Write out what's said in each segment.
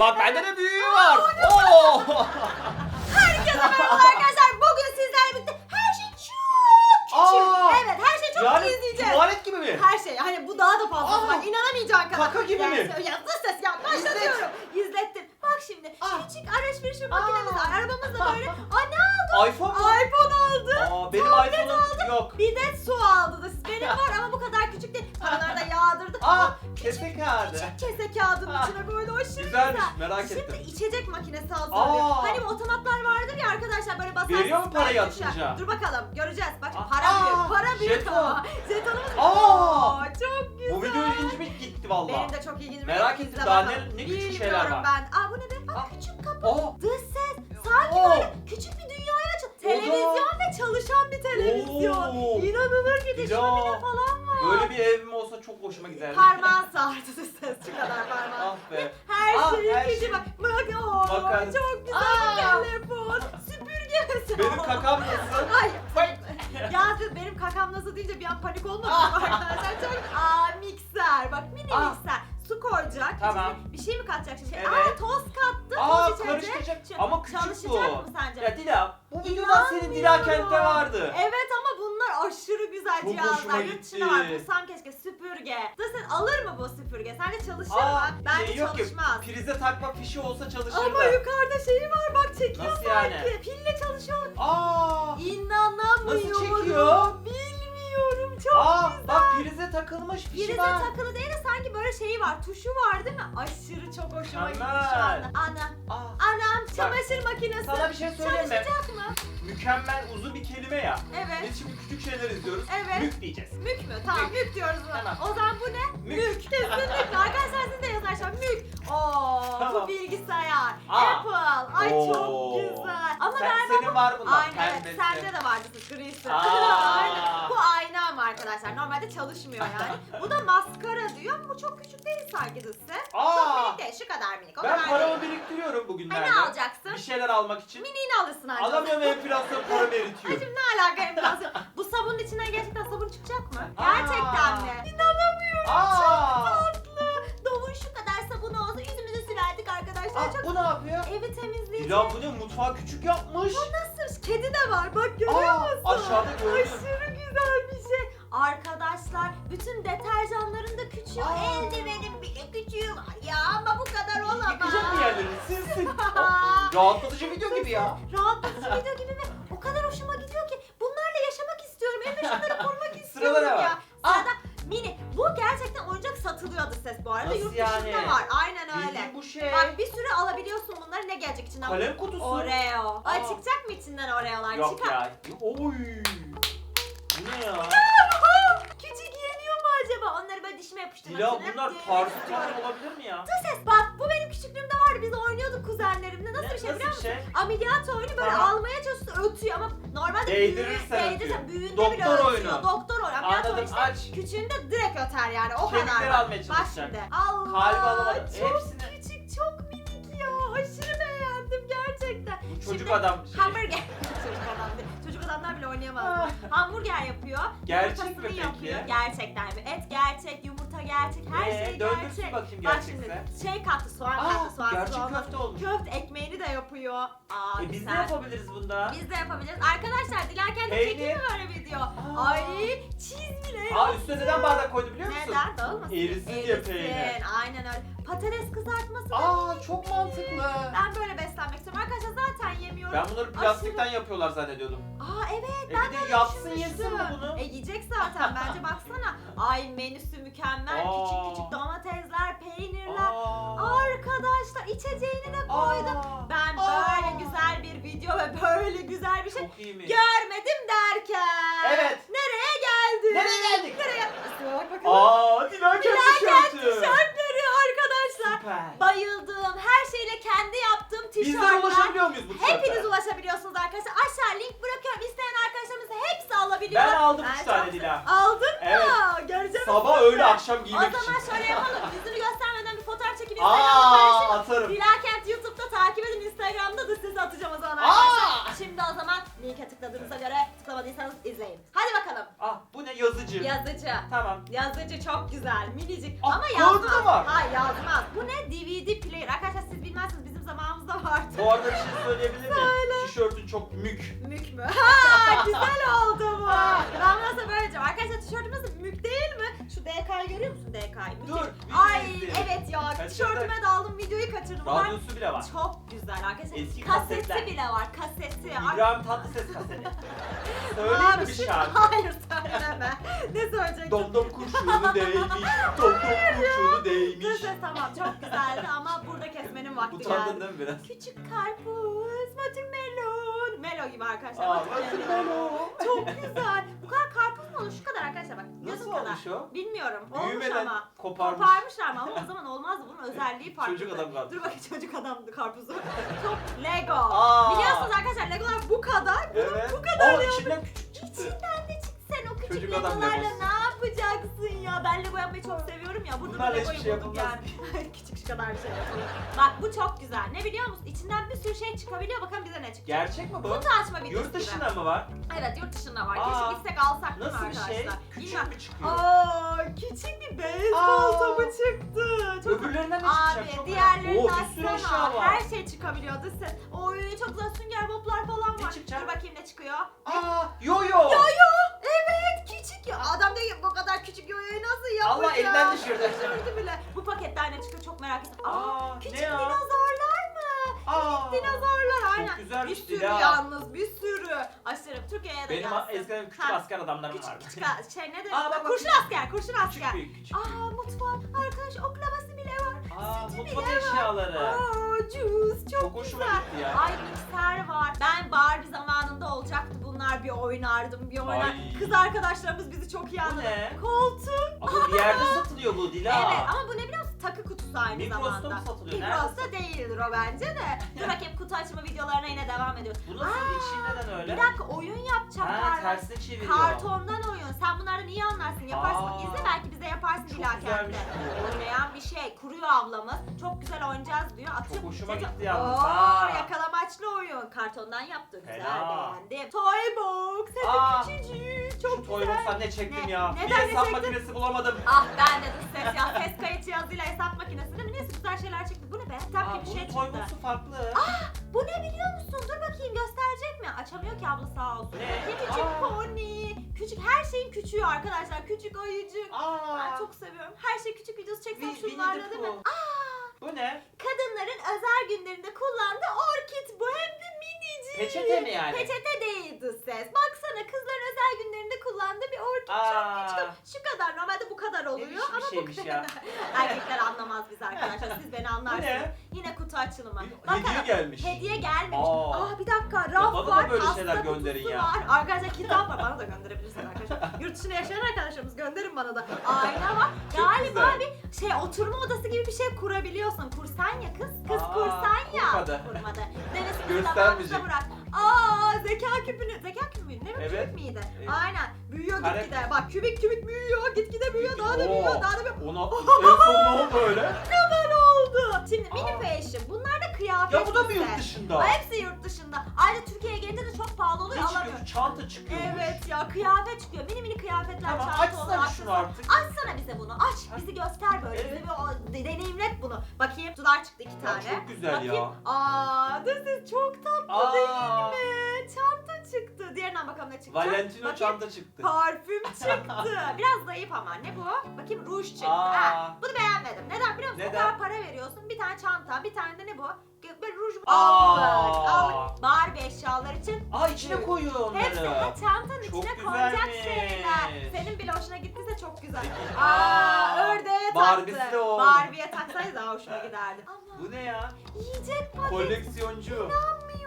Bak bende de büyüğü var. Oo. Herkese merhaba arkadaşlar. Bugün sizlerle birlikte her şey çok küçük. Aa! evet her şey çok yani izleyeceğiz. tuvalet gibi mi? Her şey. Hani bu daha da fazla. Aa! Bak inanamayacaksın kadar. Kaka gibi yani, mi? Ya dış ses ya başlatıyorum. İzlettim. Bak şimdi Aa! küçük alışveriş makinemiz var. Arabamız da böyle. Aa ne mu? iPhone kese kağıdı. Küçük kese kağıdının Ah, içine böyle aşırı Güzelmiş, güzel. merak Şimdi ettim. içecek makinesi hazırlıyor. Aa. Hani bu otomatlar vardır ya arkadaşlar böyle basarsınız. Veriyor mu parayı böyle düşer. atınca? Dur bakalım göreceğiz. Bak Aa, para aa, büyük. Para büyük jeton. ama. Jetonumuz Aa. Oo, çok güzel. Bu video ilginçime gitti valla. Benim de çok ilginç. Merak ettim, daha ne- ne küçük şeyler var. ben. Aa bu ne be? Aa, küçük kapı. Aa. Dış ses. Sanki Oo. böyle küçük bir dünyaya açıl. Televizyon ve çalışan bir televizyon. Oo. İnanılır. Ya. Şömine falan. Böyle bir evim olsa çok hoşuma giderdi. Parmağın sardı ses. Şu kadar parmağın. Ah be. Her Ah, şeyi her şey. bak. Bak ooo Bakar. çok güzel Aa. bir telefon. Süpürge mesela. Benim kakam nasıl? Ay. Vay. ya siz benim kakam nasıl deyince bir an panik olmadınız Ah. mı arkadaşlar? Çok... Aa mikser. Bak mini Ah. mikser. Su koyacak. Tamam. içine Bir şey mi katacak şimdi? Evet. Aa toz kattı. Aa toz içecek. karıştıracak. Ama küçük bu. Çalışacak mı sence? Ya Dila bu videodan senin Dila İnanmıyorum. Kent'te vardı. Evet ama aşırı güzel Çok cihazlar. hoşuma Yurt dışına gitti. var. Bulsam keşke süpürge. Zaten alır mı bu süpürge? Sence çalışır mı? Bence şey yok çalışmaz. ki prize takma fişi olsa çalışır Ama da. yukarıda şeyi var bak çekiyor Nasıl sanki. yani? Pille çalışıyor. Aa! İnanamıyorum. Nasıl çekiyor? Bilmiyorum çok Aa güzel. bak prize takılmış fişi Prize var. takılı değil de sanki böyle şeyi var. Tuşu var değil mi? Aşırı çok hoşuma gitti şu Mükemmel. anda. Ana. Aa, Anam çamaşır makinesi. sana bir şey söyleyeyim mi? Çalışacak mı? Mükemmel uzun bir kelime ya. Evet. Biz şimdi küçük şeyler izliyoruz. Evet. Mük diyeceğiz. Mük mü? Tamam Mük. diyoruz buna. Tamam. O zaman bu ne? Mük. Kesinlikle. Arkadaşlar siz de yazın aşağı. Mük. Oo Tamam. bu bilgisayar. Aa. Apple. Ay Oo. çok güzel. Ama Sen, ben senin var bundan. Aynen evet pembesi. sende de vardı grisi. Aa. Aynen. Bu ayna ama arkadaşlar normalde çalışmıyor yani. bu da maskara diyor ama bu çok küçük değil sanki dızsı. Çok Aa. minik değil şu kadar minik. O Ben kadar paramı değil. biriktiriyorum bugünlerde. ne alacaksın? Bir şeyler almak için. Miniğini alırsın ancak. Alamıyorum enflasyon paramı eritiyor. Şimdi ne alaka enflasyon? bu sabunun içinden gerçekten sabun çıkacak mı? Aa. Gerçekten mi? İnanamıyorum. Aa. Çok tatlı. Doğun şu kadar sabun olsa yüzümüzü sürerdik arkadaşlar. Aa, Çok bu ne yapıyor? Evi temizleyecek. Dila Rahatlatıcı video gibi ya. Rahatlatıcı video gibi ve o kadar hoşuma gidiyor ki bunlarla yaşamak istiyorum. Evde şunları korumak istiyorum ya. Sırada mini. Bu gerçekten oyuncak satılıyordu ses bu arada. Nasıl Yurt yani? dışında var. Aynen öyle. Bildiğin bu şey. Bak bir sürü alabiliyorsun bunları. Ne gelecek içinden? Kalem kutusu. Oreo. Ay Aa. çıkacak mı içinden Oreo'lar? Yok Çıkar. ya. Oy. Bu ne ya? Onları böyle dişime yapıştırmak Dila için bunlar parti istiyorum. olabilir mi ya? Dur ses bak bu benim küçüklüğümde vardı biz oynuyorduk kuzenlerimle nasıl Ne- bir şey nasıl biliyor bir musun? şey? Ameliyat oyunu böyle Tamam. almaya çalışıyorsun ötüyor ama normalde Değdirirsen büyüğü- ötüyor. değdirirsen büyüğünde Doktor bile ötüyor. oyunu. Doktor oyunu. Ameliyat Anladım, oyunu işte aç. küçüğünde direkt öter yani o Kemikleri kadar. Bak. almaya Bak çalışacak. şimdi. Allah. Kalbi alamadım. Çok Hepsini. küçük çok minik ya. Aşırı beğendim gerçekten. Bu çocuk Şimdi adam şey. Hamburger. çocuk adam değil. Çocuk adamlar bile oynayamaz. Hamburger yapıyor. Gerçek yumurtasını mi peki? yapıyor. Gerçekten mi? Et gerçek, yumurta gerçek, her Ee, şey döndürsün gerçek. bakayım Bak gerçekse. şimdi şey kattı, soğan Aa, kattı, soğansız gerçek olmaz. köfte olmuş. Köfte ekmeğini de yapıyor. Aa, E biz ne yapabiliriz bunda? Biz de yapabiliriz. Arkadaşlar dilerken de Peynir. mi böyle video? Aa. Ay cheese bile Aa üstüne neden bardak koydu biliyor musun? Neden? Dağılmasın. Erisin diye peynir. Aynen öyle. Patates kızartması. Aa çok mantıklı. Ben böyle beslenmek istiyorum. Arkadaşlar. Ben bunları plastikten yapıyorlar zannediyordum. Aa evet E bir de yatsın düşünmüştüm. yesin mi bunu? E yiyecek zaten bence baksana. Ay menüsü mükemmel. Aa. Küçük küçük domatesler, peynirler. Aa. Arkadaşlar içeceğini de koydum. Aa. Ben Aa. böyle güzel bir video ve böyle güzel bir şey Çok iyiymiş. görmedim derken. Evet. Nereye geldik? Nereye geldik? Nereye? Üstüne bak bakalım. Aa Dilaket tişörtü. tişörtleri arkadaşlar. Süper. Bayıldığım, her şeyle kendi yaptığım Bizlere tişörtler. ulaşabiliyor muyuz bu tişörtlere? Hepiniz ulaşabiliyorsunuz arkadaşlar. Aşağı link bırakıyorum. İsteyen arkadaşlarımız hepsi alabiliyor. Ben aldım üç çok tane sev- Dila. Aldın mı? Evet. Göreceğim. Sabah sizi. öğle akşam O giymek için. zaman şöyle yapalım. Yüzünü göstermeden bir fotoğraf çekip Instagram'a Aa paylaşın. atarım. Dilakent YouTube'da takip edin. Instagram'da Instagram'da da size atacağım o zaman Aa! arkadaşlar. Şimdi o zaman linke tıkladığınıza göre tıklamadıysanız izleyin. Hadi bakalım. Ah bu ne yazıcı. Yazıcı. Tamam. Yazıcı çok güzel, minicik Ah, ama yazmaz. da var. Hayır yazmaz. Bu ne? DVD player. Arkadaşlar siz bilmezsiniz bizim zamanımızda vardı. Bu arada bir şey söyleyebilir miyim? Tişörtün çok mük. Mük mü? Ha, güzel oldu bu. Ben nasıl böyle diyeceğim. Arkadaşlar tişörtümüz mük değil mi? Şu DK'yı görüyor musun DK'yı? Dur, Ay izleyelim. evet ya. Kaçırdık. Tişörtüme daldım videoyu kaçırdım. Radyosu bile var. çok güzel arkadaşlar. Eski kaseti kasetler. bile var. Kaseti. İbrahim Tatlıses kaseti. Aa, Söyleyeyim mi bir şarkı? Hayır söyleme. ne söyleyecektim? Dom dom kurşunu değmiş. Dom dom kurşunu değmiş. Neyse tamam çok güzeldi ama burada kesmenin vakti Utandın geldi. değil mi biraz? Küçük karpuz, watermelon. Melo gibi arkadaşlar. Aa, watermelon. Çok güzel. Bu kadar karpuz mu olur? Şu kadar arkadaşlar bak. Nasıl Gözüm kadar. olmuş o? Bilmiyorum. Olmuş Büyümeden ama. koparmış. Koparmışlar mı ama o zaman olmazdı. Bunun özelliği farklı. Çocuk adam karpuzu. Dur bakayım çocuk adamdı karpuzu. Çok Lego. Aa. Biliyorsunuz arkadaşlar Legolar bu kadar. Bunun Evet. bu kadar Aa, ya. içinden küçük çıktı. İçinden Çocuk adam legolarla Legosu. ne yapacaksın ya? Ben Lego yapmayı çok seviyorum ya. Burada Bunlarla da Lego'yu şey bulduk yapılmaz. yani. küçük şu kadar şey. Bak bu çok güzel. Ne biliyor musun? İçinden bir sürü şey çıkabiliyor. Bakalım bize ne çıkacak. Gerçek mi bu? Kutu açma videosu Yurt gibi. dışında mı var? Evet yurt dışında var. Aa, Keşke gitsek alsak değil mi Nasıl bir arkadaşlar? şey? Bilmem. Küçük mü çıkıyor? Aa, küçük bir beyzbol Aa. topu çıktı. Çok Öbürlerinden ne çıkacak? Abi Çok diğerlerini merak- Oo bir sürü eşya açsana. var. Her şey çıkabiliyor dış ses. Oy çok güzel sünger boblar falan Ne var. çıkacak? Dur bakayım ne çıkıyor. Aa yo yo. Yo yo. Yapacak? Allah elinden düşürdü. Düşürdü bile. Bu paketten ne çıkıyor çok merak ettim. Aa, Aa küçük ne ya? dinozorlar mı? Aa. Dinozorlar aynen. Bir güzelmiş sürü Dila. yalnız bir sürü. Aşırı Türkiye'ye de Benim gelsin. eskiden küçük Ha, asker adamlarım Küçük vardı. küçük a- şey ne demek? Aa, bak, bak, kurşun küçük- asker, kurşun Küçük asker. büyük küçük. Aa mutfak, arkadaş oklavası bile var. Aa mutfak eşyaları. Aa juice çok, Çok hoşuma güzel. gitti ya. Ay mikser var. Ben Barbie zamanında olacaktı bunlar bir oynardım bir oynar. Ay. Kız arkadaşlarımız bizi çok iyi Bu anladı. ne? Koltuk. Ama bir yerde satılıyor bu Dila. Evet ama bu ne biliyor musun? Takı kutusu aynı Migros'ta zamanda. mı satılıyor? Nerede Migros'ta değildir o bence de. Dur bakayım kutu açma videolarına yine devam ediyoruz. Bu nasıl neden öyle? Bir dakika oyun yapacağım Ha galiba. tersine çeviriyor. Kartondan oyun. Sen bunlardan iyi anlarsın. Yaparsın. Aa. İzle belki bize yaparsın Çok güzelmiş bu. Bir şey. Kuruyor ablamız. Çok güzel oynayacağız diyor. Atıyor. Çok hoşuma gitti yalnız, Oo, yakalamaçlı oyun. Kartondan yaptı. Güzel Fena. beğendim. Toy box. Aa. De küçücük. Çok Şu güzel. box'tan ne çektim Ne? ya? Neden bir ne hesap çektin? makinesi bulamadım. Ah ben de dış ses ya. Ses kayıt cihazıyla hesap makinesi değil mi? Neyse güzel şeyler çıktı. Bu ne be? Kitap Aa, gibi bunun şey çıktı. box'u farklı. Bu ne biliyor musun? Dur bakayım mi? Açamıyor ki abla sağ olsun. Ne? Küçük Aa. pony. Küçük her şeyin küçüğü arkadaşlar. Küçük ayıcık. Aa. Ben çok seviyorum. Her şey küçük videosu çeksem Wi- Winnie şunlarla the değil mi? Pooh. Bu ne? Kadınların özel günlerinde kullandığı orkid bu hem de. Peçete mi yani? Peçete değildi ses. Baksana kızların özel günlerinde kullandığı bir orkid çok Aa. küçük. Şu kadar normalde bu kadar oluyor biçim ama bu şeymiş ya? Erkekler anlamaz biz arkadaşlar. Siz beni Bu anlarsınız. ne? Yine kutu açılımı. Bir Hediye gelmiş. Hediye gelmemiş. Aa. Aa, bir dakika raf bana da var. böyle pasta şeyler kutusu gönderin ya. Var. Arkadaşlar kitap var. Bana da gönderebilirsiniz arkadaşlar. Yurt dışında yaşayan arkadaşlarımız gönderin bana da. Ayna var. Çok Galiba güzel. bir şey oturma odası gibi bir şey kurabiliyorsun. Kursan ya kız. Kız Aa, kursan ya. kurmadı. Kurmadı. Denesini Göstermeyecek. zamanında bırak. Aa zeka küpünü. Zeka küpü müydü? Ne evet. Küpük miydi? Evet. Aynen. Büyüyor Kare- gitgide. Bak kübik kübik büyüyor. Gitgide büyüyor. Daha da Oo. büyüyor. Daha da büyüyor. Ona en son ne oldu öyle? kadar oldu. Şimdi mini Aa. fashion. Bunlar da kıyafet. Ya bu da mı yurt dışında? Aa, Hepsi yurt dışında. Ayrıca Türkiye'ye gelince de çok pahalı Ne oluyor. çıkıyor? Alamıyorum. Çanta çıkıyormuş. Evet ya kıyafet çıkıyor. Mini mini kıyafetler Tamam çanta açsana şunu artık. Açsana bize bunu. Aç. Bizi göster böyle. Evet. Bize bir o, deneyimlet bunu. Bakayım. Sular çıktı iki Ya tane. çok güzel Bakayım. ya. Aa, this is çok tatlı Aa. değil mi? Çanta çıktı. Diğerinden bakalım ne çıktı. Valentino Bakayım. çanta çıktı. Parfüm çıktı. Biraz zayıf ama. Ne bu? Bakayım ruj çıktı. Aa. Ha, bunu beğenmedim. Neden biliyor musun? O Neden? kadar para veriyorsun. Bir tane çanta, bir tane de ne bu? Bir ruj Aa. aldık. Aldık. Barbie eşyalar için. Aa içine koyuyor onları. Hepsi ha, çantanın Çok içine konacak güzelmiş. şeyler. Senin bile hoşuna gittiyse çok güzel. Aa, ördeğe Barbie'si taktı. de o. Barbie'ye taksaydı daha hoşuma giderdi. Ama Bu ne ya? yiyecek paket Koleksiyoncu.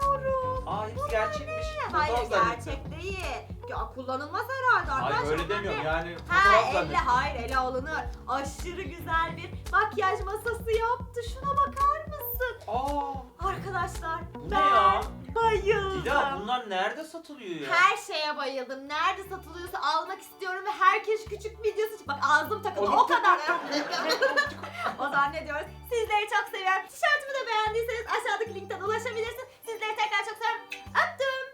İnanmıyorum. Aa hepsi gerçekmiş. Hayır Fotoğraf zannettim. gerçek değil. Ya kullanılmaz herhalde arkadaşlar. Hayır öyle demiyorum ne? yani Ha fotoğraf elle zannettim. hayır ele alınır. Aşırı güzel bir makyaj masası yaptı. Şuna bakar mısın? Aa Arkadaşlar Bu ne ben ya? bayıldım. Dila bunlar nerede satılıyor ya? Her şeye bayıldım. Nerede satılıyorsa almak istiyorum ve herkes küçük videosu. Bak ağzım takıldı o kadar. o zaman ne diyoruz? Sizleri çok seviyorum. Tişörtümü de beğendiyseniz aşağıdaki linkten ulaşabilirsiniz.